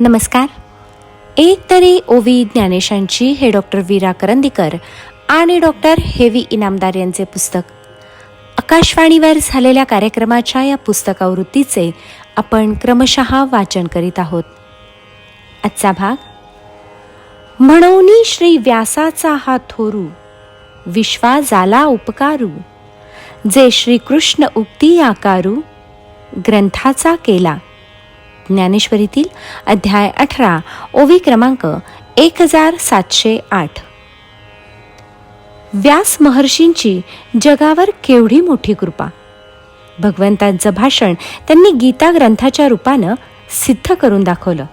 नमस्कार. एक तरी ओवी ज्ञानेशांची हे डॉक्टर वीरा करंदीकर आणि डॉक्टर हेवी इनामदार यांचे पुस्तक. आकाशवाणीवर झालेल्या कार्यक्रमाच्या या पुस्तकावृत्तीचे आपण क्रमशः वाचन करीत आहोत. आजचा भाग म्हणून श्री व्यासाचा हा थोरू विश्वा झाला उपकारू जे श्रीकृष्ण उक्ती आकारू ग्रंथाचा केला ज्ञानेश्वरीतील अध्याय अठरा ओवी क्रमांक एक हजार सातशे आठ. व्यास महर्षींची जगावर केवढी मोठी कृपा. भगवंतांचं भाषण त्यांनी गीता ग्रंथाच्या रूपानं सिद्ध करून दाखवलं.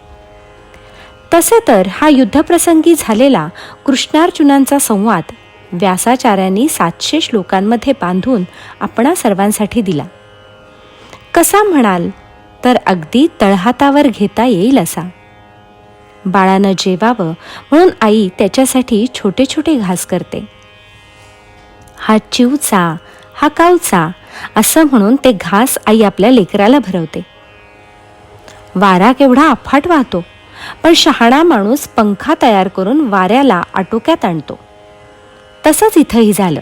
तसे तर हा युद्धप्रसंगी झालेला कृष्णार्जुनांचा संवाद व्यासाचार्यांनी सातशे श्लोकांमध्ये बांधून आपणा सर्वांसाठी दिला. कसा म्हणाल? तर अगदी तळहातावर घेता येईल असा. बाळानं जेवावं म्हणून आई त्याच्यासाठी छोटे छोटे घास करते. हा चिवचा हा कावचा असं म्हणून ते घास आई आपल्या लेकराला भरवते. वारा केवढा अफाट वाहतो पण शहाणा माणूस पंखा तयार करून वाऱ्याला आटोक्यात आणतो. तसंच इथंही झालं.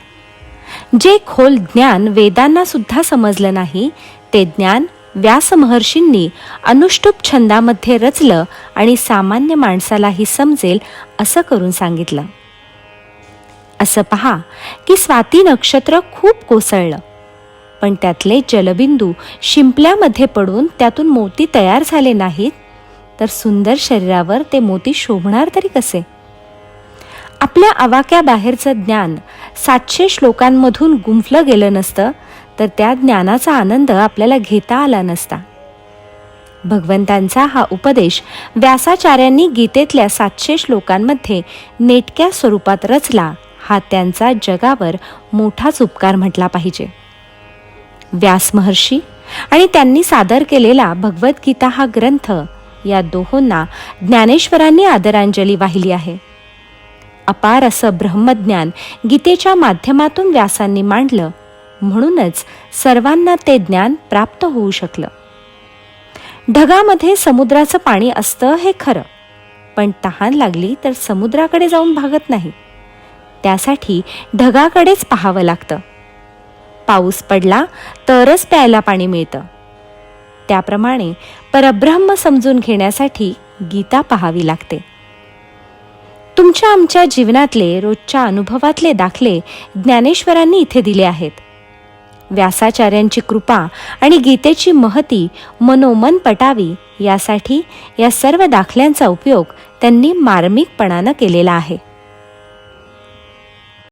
जे खोल ज्ञान वेदांना सुद्धा समजलं नाही ते ज्ञान व्यास महर्षींनी अनुष्टुप छंदामध्ये रचलं आणि सामान्य माणसालाही समजेल असं करून सांगितलं. असं पहा की स्वाती नक्षत्र खूप कोसळलं. पण त्यातले जलबिंदू शिंपल्यामध्ये पडून त्यातून मोती तयार झाले नाहीत तर सुंदर शरीरावर ते मोती शोभणार तरी कसे? आपल्या अवाक्या बाहेरचं ज्ञान सातशे श्लोकांमधून गुंफलं गेलं नसतं तर त्या ज्ञानाचा आनंद आपल्याला घेता आला नसता. भगवंतांचा हा उपदेश व्यासाचार्यांनी गीतेतल्या सातशे श्लोकांमध्ये नेटक्या स्वरूपात रचला हा त्यांचा जगावर मोठाच उपकार म्हटला पाहिजे. व्यास महर्षी आणि त्यांनी सादर केलेला भगवद्गीता हा ग्रंथ या दोहोंना ज्ञानेश्वरांनी आदरांजली वाहिली आहे. अपार असं ब्रह्मज्ञान गीतेच्या माध्यमातून व्यासांनी मांडलं म्हणूनच सर्वांना ते ज्ञान प्राप्त होऊ शकलं. ढगामध्ये समुद्राचं पाणी असतं हे खरं पण तहान लागली तर समुद्राकडे जाऊन भागत नाही. त्यासाठी ढगाकडेच पाहावं लागतं. पाऊस पडला तरच प्यायला पाणी मिळतं. त्याप्रमाणे परब्रह्म समजून घेण्यासाठी गीता पाहावी लागते. तुमच्या आमच्या जीवनातले रोजच्या अनुभवातले दाखले ज्ञानेश्वरांनी इथे दिले आहेत. व्यासाचार्यांची कृपा आणि गीतेची महती मनोमन पटावी यासाठी या सर्व दाखल्यांचा उपयोग त्यांनी मार्मिकपणानं केलेला आहे.